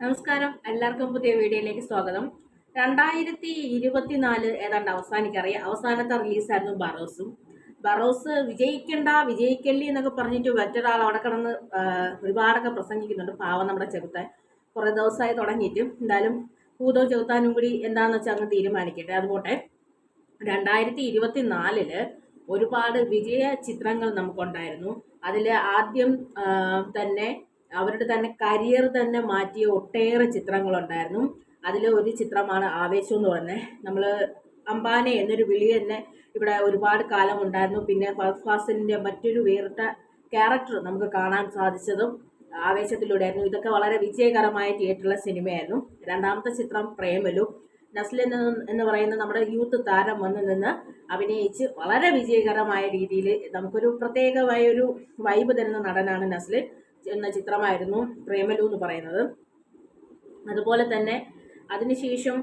നമസ്കാരം. എല്ലാവർക്കും പുതിയ വീഡിയോയിലേക്ക് സ്വാഗതം. രണ്ടായിരത്തി ഇരുപത്തിനാല് ഏതാണ്ട് അവസാനിക്കറിയാം. അവസാനത്തെ റിലീസായിരുന്നു ബറോസും. ബറോസ് വിജയിക്കണ്ട വിജയിക്കല്ലേ എന്നൊക്കെ പറഞ്ഞിട്ട് മറ്റൊരാൾ അവിടെ കിടന്ന് ഒരുപാടൊക്കെ പ്രസംഗിക്കുന്നുണ്ട്. പാവം നമ്മുടെ ചെറുത്താൻ കുറേ ദിവസമായി തുടങ്ങിയിട്ട്. എന്തായാലും ഭൂതോ ചെറുത്താനും കൂടി എന്താണെന്ന് വെച്ചാൽ അങ്ങ് തീരുമാനിക്കട്ടെ. അതുപോട്ടെ രണ്ടായിരത്തി ഇരുപത്തി നാലിൽ ഒരുപാട് വിജയ ചിത്രങ്ങൾ നമുക്കുണ്ടായിരുന്നു. അതിൽ ആദ്യം തന്നെ അവരുടെ തന്നെ കരിയർ തന്നെ മാറ്റിയ ഒട്ടേറെ ചിത്രങ്ങളുണ്ടായിരുന്നു. അതിൽ ഒരു ചിത്രമാണ് ആവേശം എന്ന് പറഞ്ഞത് നമ്മൾ അംബാനെ എന്നൊരു വിളി തന്നെ ഇവിടെ ഒരുപാട് കാലം ഉണ്ടായിരുന്നു. പിന്നെ ഫാസിലിന്റെ മറ്റൊരു വേറിട്ട ക്യാരക്ടർ നമുക്ക് കാണാൻ സാധിച്ചതും ആവേശത്തിലൂടെയായിരുന്നു. ഇതൊക്കെ വളരെ വിജയകരമായ തിയേറ്ററിലെ സിനിമയായിരുന്നു രണ്ടാമത്തെ ചിത്രം പ്രേമലു. നസ്ലിൻ എന്ന് എന്ന് പറയുന്ന നമ്മുടെ യൂത്ത് താരം വന്നു നിന്ന് അഭിനയിച്ച് വളരെ വിജയകരമായ രീതിയിൽ നമുക്കൊരു പ്രത്യേകമായ ഒരു വൈബ് തരുന്ന നടനാണ് നസ്ലിൻ എന്ന ചിത്രമായിരുന്നു പ്രേമലു എന്ന് പറയുന്നത്. അതുപോലെ തന്നെ അതിനുശേഷം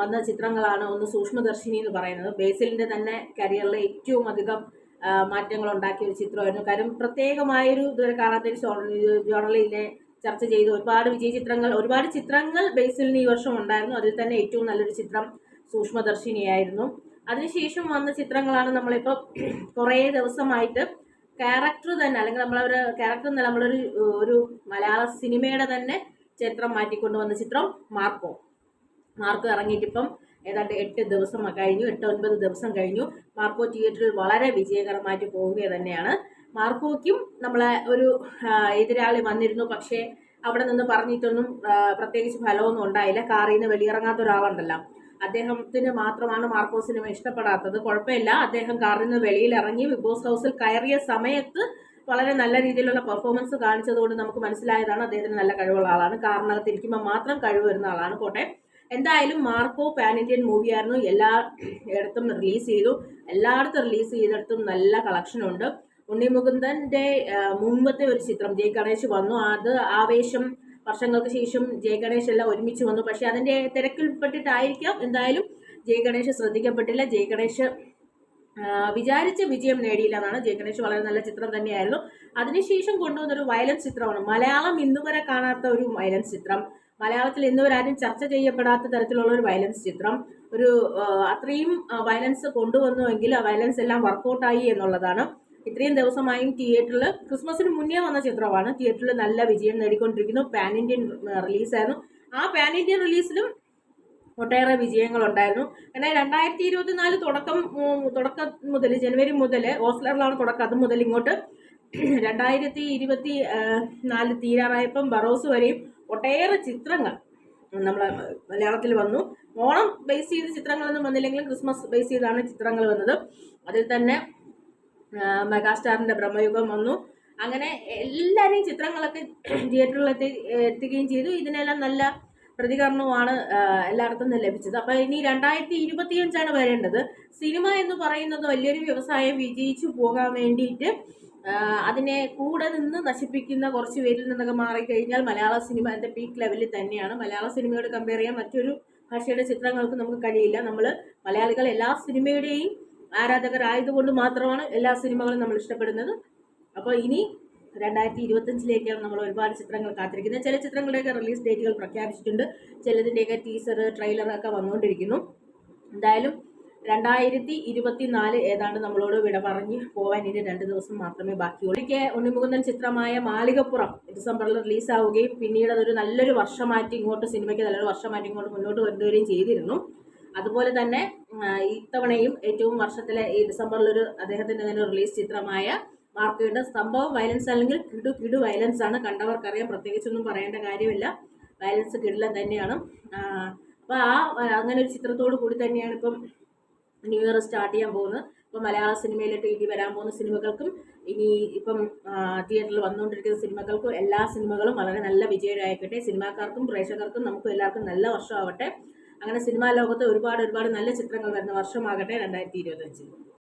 വന്ന ചിത്രങ്ങളാണ് ഒന്ന് സൂക്ഷ്മദർശിനി എന്ന് പറയുന്നത്. ബേസിലിന്റെ തന്നെ കരിയറിലെ ഏറ്റവും അധികം മാറ്റങ്ങൾ ഉണ്ടാക്കിയ ഒരു ചിത്രമായിരുന്നു. കാര്യം പ്രത്യേകമായൊരു ഇതുവരെ കാണാത്ത ഒരു ജോണലിലെ ചർച്ച ചെയ്ത് ഒരുപാട് വിജയ ചിത്രങ്ങൾ ഒരുപാട് ചിത്രങ്ങൾ ബേസിലിന് ഈ വർഷം ഉണ്ടായിരുന്നു. അതിൽ തന്നെ ഏറ്റവും നല്ലൊരു ചിത്രം സൂക്ഷ്മദർശിനിയായിരുന്നു. അതിനുശേഷം വന്ന ചിത്രങ്ങളാണ് നമ്മളിപ്പോൾ കുറേ ദിവസമായിട്ട് ക്യാരക്ടർ തന്നെ അല്ലെങ്കിൽ നമ്മളൊരു ക്യാരക്ടർ എന്നല്ല നമ്മളൊരു ഒരു മലയാള സിനിമയുടെ തന്നെ ചിത്രം മാറ്റിക്കൊണ്ട് വന്ന ചിത്രം മാർക്കോ. മാർക്കോ ഇറങ്ങിയിട്ട് ഇറങ്ങിയിട്ടിപ്പം ഏതാണ്ട് എട്ട് ദിവസം കഴിഞ്ഞു എട്ട് ഒൻപത് ദിവസം കഴിഞ്ഞു. മാർക്കോ തിയേറ്ററിൽ വളരെ വിജയകരമായിട്ട് പോവുക തന്നെയാണ്. മാർക്കോയ്ക്കും നമ്മളെ ഒരു എതിരാളി വന്നിരുന്നു പക്ഷേ അവിടെ നിന്ന് പറഞ്ഞിട്ടൊന്നും പ്രത്യേകിച്ച് ഫലമൊന്നും ഉണ്ടായില്ല. കാറിൽ നിന്ന് വെളിയിറങ്ങാത്ത ഒരാളുണ്ടല്ലോ. അദ്ദേഹത്തിന് മാത്രമാണ് മാർക്കോ സിനിമ ഇഷ്ടപ്പെടാത്തത്. കുഴപ്പമില്ല. അദ്ദേഹം കാറിൽ നിന്ന് വെളിയിൽ ഇറങ്ങി ബിഗ് ബോസ് ഹൗസിൽ കയറിയ സമയത്ത് വളരെ നല്ല രീതിയിലുള്ള പെർഫോമൻസ് കാണിച്ചതുകൊണ്ട് നമുക്ക് മനസ്സിലായതാണ് അദ്ദേഹത്തിന് നല്ല കഴിവുള്ള ആളാണ്. കാറിനകത്ത് ഇരിക്കുമ്പോൾ മാത്രം കഴിവ് വരുന്ന ആളാണ്. കോട്ടയം എന്തായാലും മാർക്കോ പാൻ ഇന്ത്യൻ മൂവിയായിരുന്നു എല്ലാ ഇടത്തും റിലീസ് ചെയ്തു. എല്ലായിടത്തും റിലീസ് ചെയ്തിടത്തും നല്ല കളക്ഷൻ ഉണ്ട്. ഉണ്ണി മുകുന്ദന്റെ മുമ്പത്തെ ഒരു ചിത്രം ജയ് ഗണേഷ് വന്നു. അത് ആവേശം വർഷങ്ങൾക്ക് ശേഷം ജയ് ഗണേഷ് എല്ലാം ഒരുമിച്ച് വന്നു. പക്ഷെ അതിന്റെ തിരക്കിൽപ്പെട്ടിട്ടായിരിക്കാം എന്തായാലും ജയ് ഗണേഷ് ശ്രദ്ധിക്കപ്പെട്ടില്ല. ജയ് ഗണേഷ് വിചാരിച്ച വിജയം നേടിയില്ല എന്നാണ് ജയ് ഗണേഷ് വളരെ നല്ല ചിത്രം തന്നെയായിരുന്നു. അതിനുശേഷം കൊണ്ടുവന്നൊരു വയലൻസ് ചിത്രമാണ്. മലയാളം ഇന്നുവരെ കാണാത്ത ഒരു വയലൻസ് ചിത്രം. മലയാളത്തിൽ ഇന്നുവരെ ആരും ചർച്ച ചെയ്യപ്പെടാത്ത തരത്തിലുള്ള ഒരു വയലൻസ് ചിത്രം. ഒരു അത്രയും വയലൻസ് കൊണ്ടുവന്നുവെങ്കിൽ ആ വയലൻസ് എല്ലാം വർക്കൗട്ടായി എന്നുള്ളതാണ്. ഇത്രയും ദിവസമായും തിയേറ്ററിൽ ക്രിസ്മസിന് മുന്നേ വന്ന ചിത്രമാണ്. തിയേറ്ററിൽ നല്ല വിജയം നേടിക്കൊണ്ടിരിക്കുന്നു. Pan Indian റിലീസായിരുന്നു. ആ പാൻ ഇന്ത്യൻ റിലീസിലും ഒട്ടേറെ വിജയങ്ങളുണ്ടായിരുന്നു. എന്നാൽ രണ്ടായിരത്തി ഇരുപത്തിനാല് തുടക്കം തുടക്കം മുതൽ ജനുവരി മുതൽ ഓസ്ലറിലാണ് തുടക്കം. അത് മുതൽ ഇങ്ങോട്ട് രണ്ടായിരത്തി ഇരുപത്തി നാല് തീരാറായപ്പം ബറോസ് വരെയും ഒട്ടേറെ ചിത്രങ്ങൾ നമ്മളെ മലയാളത്തിൽ വന്നു. ഓണം ബേസ് ചെയ്ത ചിത്രങ്ങളൊന്നും വന്നില്ലെങ്കിലും ക്രിസ്മസ് ബേസ് ചെയ്താണ് ചിത്രങ്ങൾ വന്നത്. അതിൽ തന്നെ ആ, മെഗാസ്റ്റാറിന്റെ ബ്രഹ്മയുഗം വന്നു. അങ്ങനെ എല്ലാവരെയും ചിത്രങ്ങളൊക്കെ തിയേറ്ററിൽ എത്തി എത്തുകയും ചെയ്തു. ഇതിനെല്ലാം നല്ല പ്രതികരണവുമാണ് എല്ലായിടത്തും ലഭിച്ചത്. അപ്പോൾ ഇനി രണ്ടായിരത്തി ഇരുപത്തിയഞ്ചാണ് വരേണ്ടത്. സിനിമ എന്ന് പറയുന്നത് വലിയൊരു വ്യവസായം വിജയിച്ചു പോകാൻ വേണ്ടിയിട്ട് അതിനെ കൂടെ നിന്ന് നശിപ്പിക്കുന്ന കുറച്ച് പേരിൽ നിന്നൊക്കെ മാറിക്കഴിഞ്ഞാൽ മലയാള സിനിമ എന്റെ പീക്ക് ലെവലിൽ തന്നെയാണ്. മലയാള സിനിമയോട് കമ്പയർ ചെയ്യാൻ മറ്റൊരു ഭാഷയുടെ ചിത്രങ്ങൾക്ക് നമുക്ക് കഴിയില്ല. നമ്മൾ മലയാളികൾ എല്ലാ സിനിമയുടെയും ആരാധകരായതുകൊണ്ട് മാത്രമാണ് എല്ലാ സിനിമകളും നമ്മൾ ഇഷ്ടപ്പെടുന്നത്. അപ്പോൾ ഇനി രണ്ടായിരത്തി ഇരുപത്തഞ്ചിലേക്കാണ് നമ്മൾ ഒരുപാട് ചിത്രങ്ങൾ കാത്തിരിക്കുന്നത്. ചില ചിത്രങ്ങളുടെയൊക്കെ റിലീസ് ഡേറ്റുകൾ പ്രഖ്യാപിച്ചിട്ടുണ്ട്. ചിലതിന്റെയൊക്കെ ടീസർ ട്രെയിലർ ഒക്കെ വന്നുകൊണ്ടിരിക്കുന്നു. എന്തായാലും രണ്ടായിരത്തി ഇരുപത്തി നാല് ഏതാണ്ട് നമ്മളോട് വിട പറഞ്ഞ് പോവാൻ ഇനി രണ്ട് ദിവസം മാത്രമേ ബാക്കിയുള്ളൂ. എനിക്ക് ഉണ്ണിമുകുന്ദൻ ചിത്രമായ മാളികപ്പുറം ഡിസംബറിൽ റിലീസാവുകയും പിന്നീട് അതൊരു നല്ലൊരു വർഷം മാറ്റി ഇങ്ങോട്ട് സിനിമയ്ക്ക് നല്ലൊരു വർഷം മാറ്റി ഇങ്ങോട്ട് മുന്നോട്ട് കൊണ്ടുവരികയും ചെയ്തിരുന്നു. അതുപോലെ തന്നെ ഇത്തവണയും ഏറ്റവും വർഷത്തിലെ ഈ ഡിസംബറിലൊരു അദ്ദേഹത്തിന്റെ തന്നെ റിലീസ് ചിത്രമായ മാർക്കയുടെ സംഭവം വയലൻസ് അല്ലെങ്കിൽ കിടു കിടു വയലൻസ് ആണ്. കണ്ടവർക്കറിയാം പ്രത്യേകിച്ചൊന്നും പറയേണ്ട കാര്യമില്ല. വയലൻസ് കിടിലം തന്നെയാണ്. അപ്പോൾ ആ അങ്ങനെ ഒരു ചിത്രത്തോട് കൂടി തന്നെയാണ് ഇപ്പം ന്യൂ ഇയർ സ്റ്റാർട്ട് ചെയ്യാൻ പോകുന്നത്. ഇപ്പൊ മലയാള സിനിമയിലോട്ട് ഇനി വരാൻ പോകുന്ന സിനിമകൾക്കും ഇനി ഇപ്പം തിയേറ്ററിൽ വന്നുകൊണ്ടിരിക്കുന്ന സിനിമകൾക്കും എല്ലാ സിനിമകളും വളരെ നല്ല വിജയമായിക്കട്ടെ സിനിമാക്കാർക്കും പ്രേക്ഷകർക്കും നമുക്കും എല്ലാവർക്കും നല്ല വർഷമാവട്ടെ. അങ്ങനെ സിനിമാ ലോകത്ത് ഒരുപാട് ഒരുപാട് നല്ല ചിത്രങ്ങൾ വരുന്ന വർഷമാകട്ടെ രണ്ടായിരത്തി ഇരുപത്തഞ്ച്